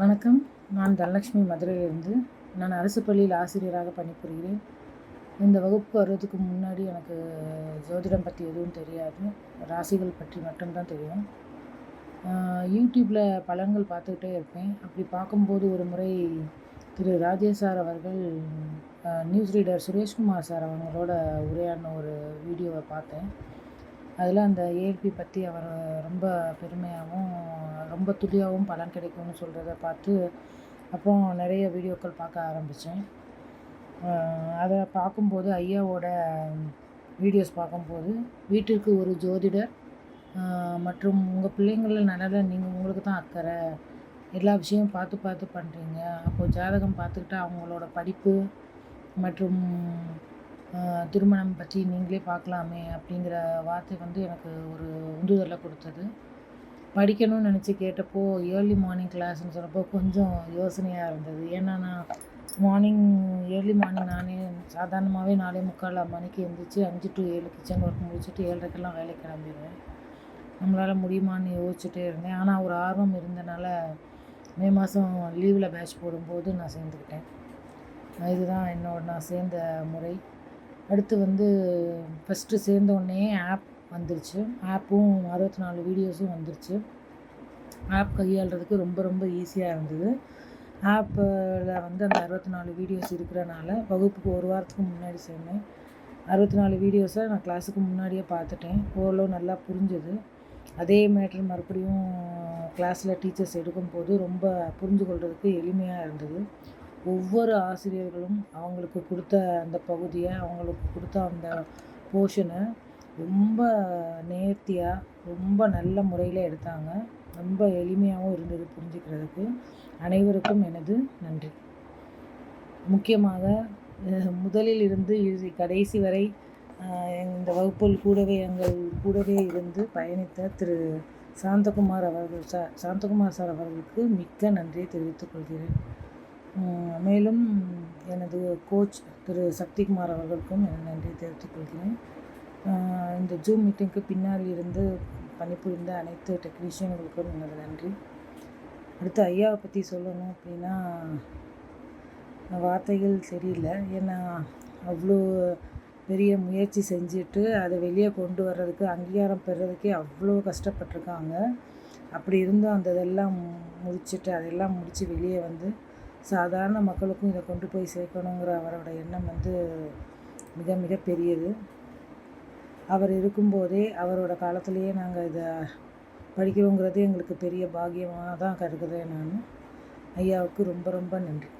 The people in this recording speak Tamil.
வணக்கம். நான் தனலட்சுமி மதுரையிலிருந்து. நான் அரசு பள்ளியில் ஆசிரியராக பணிபுரிகிறேன். இந்த வகுப்பு வர்றதுக்கு முன்னாடி எனக்கு ஜோதிடம் பற்றி எதுவும் தெரியாது. ராசிகள் பற்றி மட்டும்தான் தெரியும். யூடியூப்பில் பலன்கள் பார்த்துக்கிட்டே இருப்பேன். அப்படி பார்க்கும்போது ஒரு முறை திரு ராஜேஷ் சார் அவர்கள் நியூஸ் ரீடர் சுரேஷ்குமார் சார் அவங்களோட உரையாடின ஒரு வீடியோவை பார்த்தேன். அதில் அந்த ஏஎல்பி பற்றி அவர் ரொம்ப பெருமையாகவும் ரொம்ப துளியாகவும் பலன் கிடைக்கும்னு சொல்கிறத பார்த்து அப்புறம் நிறைய வீடியோக்கள் பார்க்க ஆரம்பித்தேன். அதை பார்க்கும்போது ஐயாவோட வீடியோஸ் பார்க்கும்போது வீட்டிற்கு ஒரு ஜோதிடர் மற்றும் உங்கள் பிள்ளைங்கள நலனில் நீங்கள் உங்களுக்கு தான் அக்கறை எல்லா விஷயமும் பார்த்து பார்த்து பண்ணுறீங்க. அப்போது ஜாதகம் பார்த்துக்கிட்டா அவங்களோட படிப்பு மற்றும் திருமணம் பற்றி நீங்களே பார்க்கலாமே அப்படிங்கிற வார்த்தை வந்து எனக்கு ஒரு உந்துதலை கொடுத்தது. படிக்கணும்னு நினச்சி கேட்டப்போ ஏர்லி மார்னிங் கிளாஸ்ன்னு சொன்னப்போ கொஞ்சம் யோசனையாக இருந்தது. ஏன்னா நான் மார்னிங் ஏர்லி மார்னிங் நானே சாதாரணமாகவே நாலே முக்கால் மணிக்கு எழுந்திரிச்சு அஞ்சு டு ஏழு கிச்சன் ஒர்க் முடிச்சுட்டு ஏழரைக்கெல்லாம் வேலைக்கு கிளம்பிடுவேன் நம்மளால் முடியுமான்னு யோசிச்சுட்டே இருந்தேன். ஆனால் ஒரு ஆர்வம் இருந்தனால மே மாதம் லீவில் பேட்ச் போடும்போது நான் சேர்ந்துக்கிட்டேன். இதுதான் என்னோட நான் சேர்ந்த முறை. அடுத்து வந்து ஃபஸ்ட்டு சேர்ந்தோடனே ஆப் வந்துருச்சு. ஆப்பும் அறுபத்தி நாலு வீடியோஸும் வந்துருச்சு. ஆப் கையாளுறதுக்கு ரொம்ப ரொம்ப ஈஸியாக இருந்தது. ஆப்பில் வந்து அந்த அறுபத்தி நாலு வீடியோஸ் இருக்கிறனால வகுப்புக்கு ஒரு வாரத்துக்கு முன்னாடி சேர்ந்தேன். அறுபத்தி நாலு வீடியோஸை நான் கிளாஸுக்கு முன்னாடியே பார்த்துட்டேன். ஓரளவு நல்லா புரிஞ்சுது. அதே மேட்ரு மறுபடியும் கிளாஸில் டீச்சர்ஸ் எடுக்கும்போது ரொம்ப புரிஞ்சு கொள்கிறதுக்கு எளிமையாக இருந்தது. ஒவ்வொரு ஆசிரியர்களும் அவங்களுக்கு கொடுத்த அந்த பகுதியை அவங்களுக்கு கொடுத்த அந்த போர்ஷனை ரொம்ப நேர்த்தியாக ரொம்ப நல்ல முறையில் எடுத்தாங்க. ரொம்ப எளிமையாகவும் இருந்தது புரிஞ்சுக்கிறதுக்கு. அனைவருக்கும் எனது நன்றி. முக்கியமாக முதலில் இருந்து இறுதி கடைசி வரை இந்த வகுப்பில் கூடவே எங்கள் கூடவே இருந்து பயணித்த திரு சாந்தகுமார் அவர்கள் சா சாந்தகுமார் சார் அவர்களுக்கு மிக்க நன்றியை தெரிவித்துக் கொள்கிறேன். மேலும் எனது கோச் திரு சக்திகுமார் அவர்களுக்கும் என நன்றியை தெரிவித்துக் கொள்கிறேன். இந்த ஜூம் மீட்டிங்க்கு பின்னால் இருந்து பணிபுரிந்த அனைத்து டெக்னீஷியன்களுக்கும் எனது நன்றி. அடுத்து ஐயாவை பற்றி சொல்லணும் அப்படின்னா வார்த்தைகள் தெரியல ஏன்னா அவ்வளோ பெரிய முயற்சி செஞ்சுட்டு அதை வெளியே கொண்டு வர்றதுக்கு அங்கீகாரம் பெறுறதுக்கே அவ்வளோ கஷ்டப்பட்டிருக்காங்க. அப்படி இருந்தும் அந்த இதெல்லாம் முடிச்சுட்டு அதெல்லாம் முடித்து வெளியே வந்து சாதாரண மக்களுக்கும் இதை கொண்டு போய் சேர்க்கணுங்கிற அவரோட எண்ணம் வந்து மிக மிக பெரியது. அவர் இருக்கும்போதே அவரோட காலத்துலேயே நாங்கள் இதை படிக்கிறோங்கிறது எங்களுக்கு பெரிய பாக்கியமாக தான் கருதுகிறேன் நான். ஐயாவுக்கு ரொம்ப ரொம்ப நன்றி.